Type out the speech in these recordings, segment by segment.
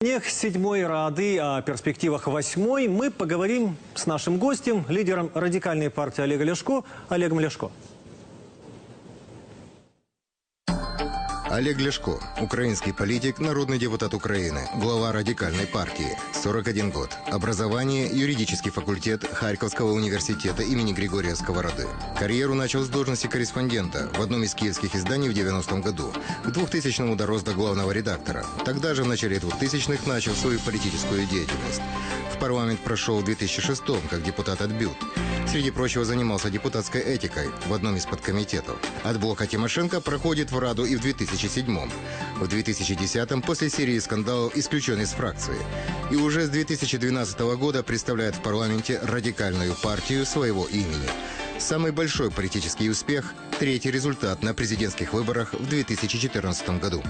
Днях седьмой Рады о перспективах восьмой мы поговорим с нашим гостем, лидером радикальной партии Олега Ляшко, Олегом Ляшко. Олег Ляшко, украинский политик, народный депутат Украины, глава радикальной партии, 41 год. Образование, юридический факультет Харьковского университета имени Григория Сковороды. Карьеру начал с должности корреспондента в одном из киевских изданий в 90-м году. К 2000-му дорос до главного редактора. Тогда же в начале 2000-х начал свою политическую деятельность. В парламент прошел в 2006-м как депутат от БЮТ. Среди прочего занимался депутатской этикой в одном из подкомитетов. От блока Тимошенко проходит в Раду и в 2007-м. В 2010-м после серии скандалов исключен из фракции. И уже с 2012 года представляет в парламенте радикальную партию своего имени. Самый большой политический успех – третий результат на президентских выборах в 2014 году.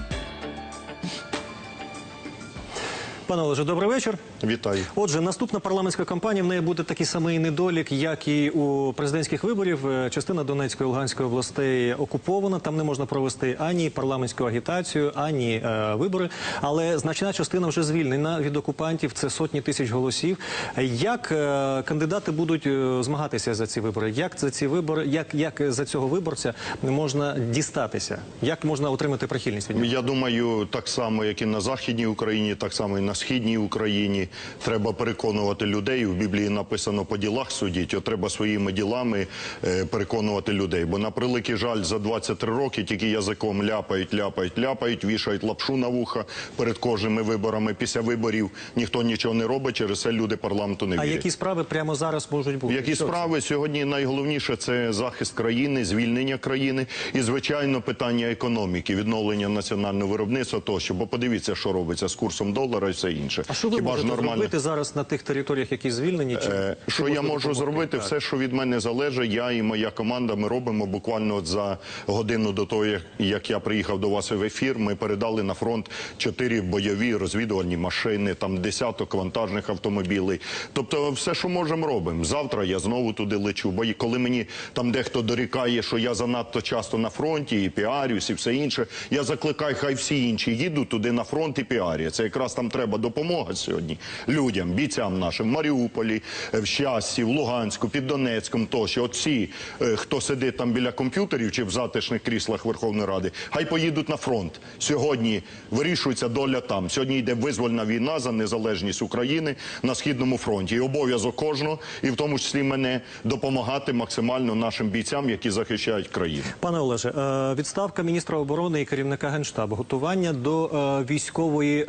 Пане Олеже, добрий вечір. Вітаю. Отже, наступна парламентська кампанія в неї буде такий самий недолік, як і у президентських виборів. Е, Частина Донецької і Луганської областей окупована. Там не можна провести ані парламентську агітацію, ані е, вибори. Але значна частина вже звільнена від окупантів. Це сотні тисяч голосів. Як е, кандидати будуть е, змагатися за ці вибори? Як за ці вибори, як, як за цього виборця можна дістатися? Як можна отримати прихильність від нього? Я думаю, так само, як і на Західній Україні, так само і на Східній Україні. Треба переконувати людей. В Біблії написано по ділах судіть. От треба своїми ділами е, переконувати людей. Бо на превеликий жаль, за 23 роки тільки язиком ляпають, ляпають, ляпають, вішають лапшу на вуха перед кожними виборами. Після виборів ніхто нічого не робить. Через це люди парламенту не А які справи прямо зараз можуть бути? Які Що це? справи сьогодні найголовніше це захист країни, звільнення країни і звичайно питання економіки, відновлення національного виробництва тощо. Бо подивіться, що робиться з курсом долара і все інше. А що ви Хіба можете нормально? зробити зараз на тих територіях, які звільнені? Чи, Е, Що я можу допомогти? зробити? Так. Все, що від мене залежить, я і моя команда. Ми робимо буквально от за годину до того, як- я приїхав до вас в ефір. Ми передали на фронт чотири бойові розвідувальні машини, там десяток вантажних автомобілей. Тобто, все, що можемо, робимо. Завтра я знову туди лечу. Бо коли мені там дехто дорікає, що я занадто часто на фронті і піарюсь, і все інше, я закликаю, хай всі інші їдуть туди на фронт і піарять. Це якраз там треба допомога сьогодні людям, бійцям нашим в Маріуполі, в Щасті, в Луганську, під Донецьком тощо. Всі, е, хто сидить там біля комп'ютерів чи в затишних кріслах Верховної Ради, хай поїдуть на фронт. Сьогодні вирішується доля там. Сьогодні йде визвольна війна за незалежність України на східному фронті. І обов'язок кожного, і в тому числі мене, допомагати максимально нашим бійцям, які захищають країну. Пане Олеже, е, відставка міністра оборони і керівника генштабу, готування до е, військової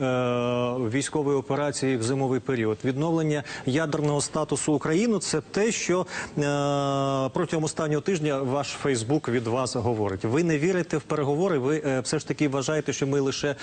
військової операції в зимовий період, відновлення ядерного статусу України це те, що е, протягом останнього тижня ваш Фейсбук від вас говорить. Ви не вірите в переговори. Ви е, все ж таки вважаєте, що ми лише е,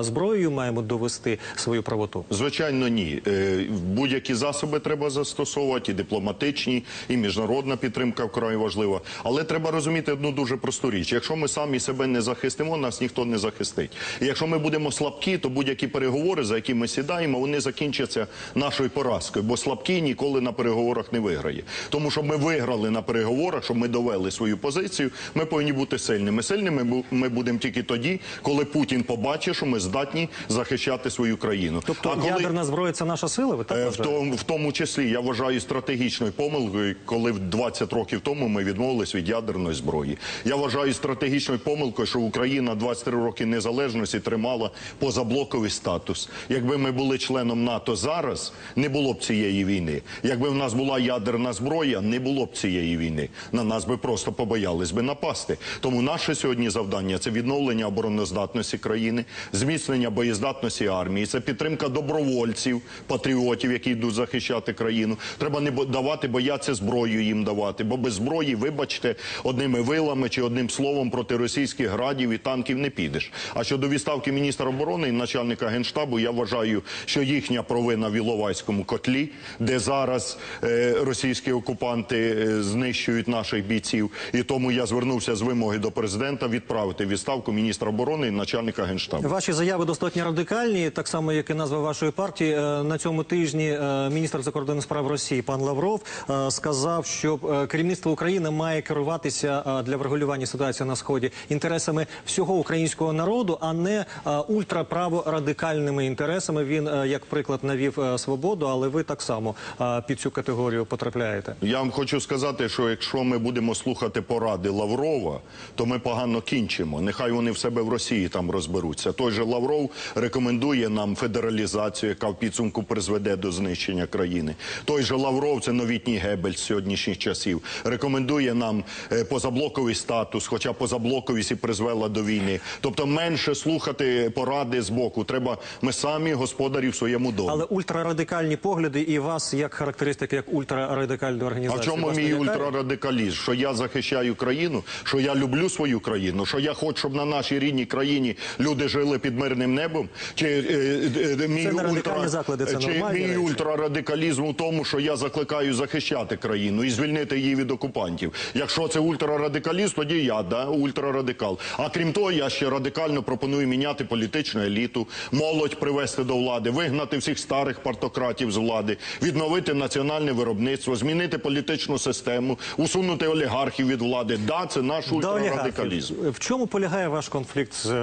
зброєю маємо довести свою правоту. Звичайно, ні. Е, Будь-які засоби треба застосовувати, і дипломатичні, і міжнародна підтримка вкрай важлива. Але треба розуміти одну дуже просту річ: якщо ми самі себе не захистимо, нас ніхто не захистить. І якщо ми будемо слабкі, то будь-які переговори, за які ми сідаємо, вони закінчаться нашою поразкою. Бо слабкий ніколи на переговорах не виграє. Тому що ми виграли на переговорах, щоб ми довели свою позицію. Ми повинні бути сильними. Сильними ми будемо тільки тоді, коли Путін побачить, що ми здатні захищати свою країну. Тобто А коли- ядерна зброя це наша сила. Ви так Е, В тому, в тому числі я вважаю стратегічною помилкою, коли в 20 років тому ми відмовились від ядерної зброї. Я вважаю стратегічною помилкою, що Україна 23 роки незалежності тримала позаблоковий статус. Якби ми були членом НАТО зараз, не було б цієї війни. Якби в нас була ядерна зброя, не було б цієї війни. На нас би просто побоялись би напасти. Тому наше сьогодні завдання це відновлення обороноздатності країни, зміцнення боєздатності армії, це підтримка добровольців, патріотів, які йдуть захищати країну. Треба не давати, бояться зброю їм давати, бо без зброї, вибачте, одними вилами чи одним словом проти російських градів і танків не підеш. А щодо відставки міністра оборони і начальника генштабу, я вважаю, що їхня провина в Іловайському котлі, де зараз е, російські окупанти е, знищують наших бійців. І тому я звернувся з вимоги до президента відправити відставку міністра оборони і начальника генштабу. Ваші заяви достатньо радикальні, так само як і назва вашої партії. Е, На цьому тижні е, міністр закордонних справ Росії пан Лавров сказав, що керівництво України має керуватися для врегулювання ситуації на сході інтересами всього українського народу, а не ультраправорадикальними інтересами. Він, е, як приклад, навів е, свободу, але ви так само е, під цю категорію потрапляєте. Я вам хочу сказати, що якщо ми будемо слухати поради Лаврова, то ми погано кінчимо. Нехай вони в себе в Росії там розберуться. Той же Лавров рекомендує нам федералізацію, яка в підсумку призведе до знищення країни. Той же Лавров, це новітній Гебель з сьогоднішніх часів, рекомендує нам позаблоковий статус, хоча позаблоковість і призвела до війни. Тобто менше слухати поради з боку. Треба ми самі господарі в своєму домі. Але ультрарадикальні погляди і вас як характеристики, як ультрарадикальної А організації. в чому вас мій ультрарадикалізм? Що я захищаю країну, що я люблю свою країну, що я хочу, щоб на нашій рідній країні люди жили під мирним небом? Чи е, е, мій Це не радикальні заклади, це чи мій ультрарадикалізм у тому, що я закликаю захищати країну і звільнити її від окупантів? Якщо це ультрарадикалізм, тоді я да ультрарадикал. А крім того, я ще радикально пропоную міняти політичну еліту, молодь привести до влади, вигнати всіх старих партократів з влади, відновити національне виробництво, змінити політичну систему, усунути олігархів від влади. Да, це наш ультрарадикалізм. В чому полягає ваш конфлікт з е,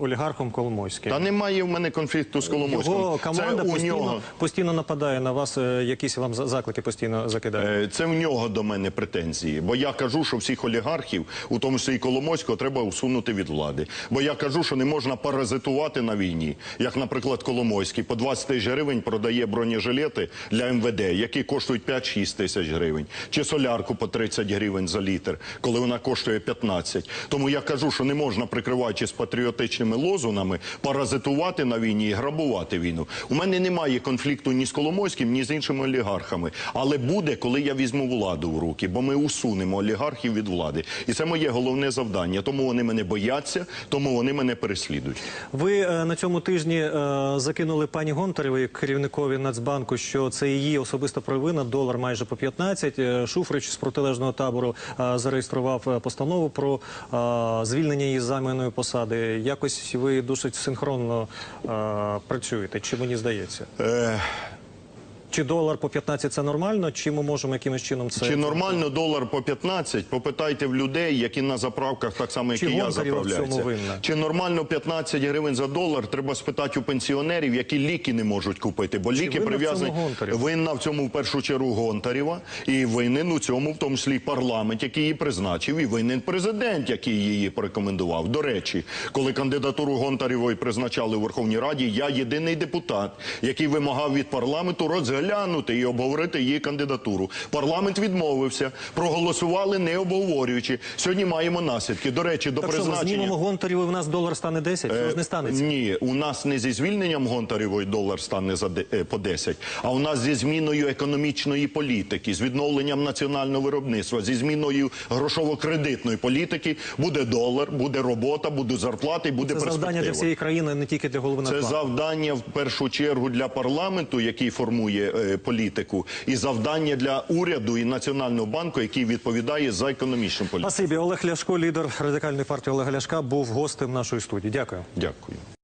олігархом Коломойським? Та немає в мене конфлікту з Коломойським. Його команда це у постійно, нього. постійно нападає на вас, е, якісь вам за- заклики постійно закидає. Е, Це в нього до мене претензії. Бо я кажу, що всіх олігархів, у тому числі і Коломойського, треба усунути від влади. Бо я кажу, що не можна паразитувати на війні. Як, наприклад, Коломойський по 20 тисяч гривень продає бронежилети для МВД, які коштують 5-6 тисяч гривень. Чи солярку по 30 гривень за літр, коли вона коштує 15. Тому я кажу, що не можна, прикриваючись патріотичними лозунами, паразитувати на війні і грабувати війну. У мене немає конфлікту ні з Коломойським, ні з іншими олігархами. Але буде, коли я візьму владу в руки, бо ми усунемо олігархів від влади. І це моє головне завдання. Тому вони мене бояться, тому вони мене переслідують. Ви е, на цьому тижні е, закинули пані Гонтаревої керівникові Нацбанку, що це її особиста провина, долар майже по 15. Е, Шуфрич з протилежного табору е, зареєстрував е, постанову про звільнення її заміною посади. Якось ви досить синхронно працюєте. Чи мені здається? Чи долар по 15 це нормально, чи ми можемо якимось чином це Чи нормально долар по 15? Попитайте в людей, які на заправках так само, як Чи і я заправляються. Чи нормально 15 гривень за долар? Треба спитати у пенсіонерів, які ліки не можуть купити. Бо ліки прив'язані винна в цьому в першу чергу Гонтарєва і винен у цьому, в тому числі парламент, який її призначив, і винен президент, який її порекомендував. До речі, коли кандидатуру Гонтарєвої призначали у Верховній Раді, я єдиний депутат, який вимагав від парламенту розглянути і обговорити її кандидатуру. Парламент відмовився, проголосували не обговорюючи. Сьогодні маємо наслідки. До речі, до так що ми призначення. знімемо Гонтареву, і в нас долар стане 10? Цього ж не станеться. Ні, у нас не зі звільненням Гонтарєвої долар стане за е, по 10, а у нас зі зміною економічної політики, з відновленням національного виробництва, зі зміною грошово-кредитної політики буде долар, буде робота, будуть зарплати, буде Це завдання для всієї країни, не тільки для голови Це завдання в першу чергу для парламенту, який формує е, політику, і завдання для уряду і національного банку, який відповідає за економічну політику. Спасибі. Олег Ляшко, лідер радикальної партії Олега Ляшка, був гостем нашої студії. Дякую. Дякую.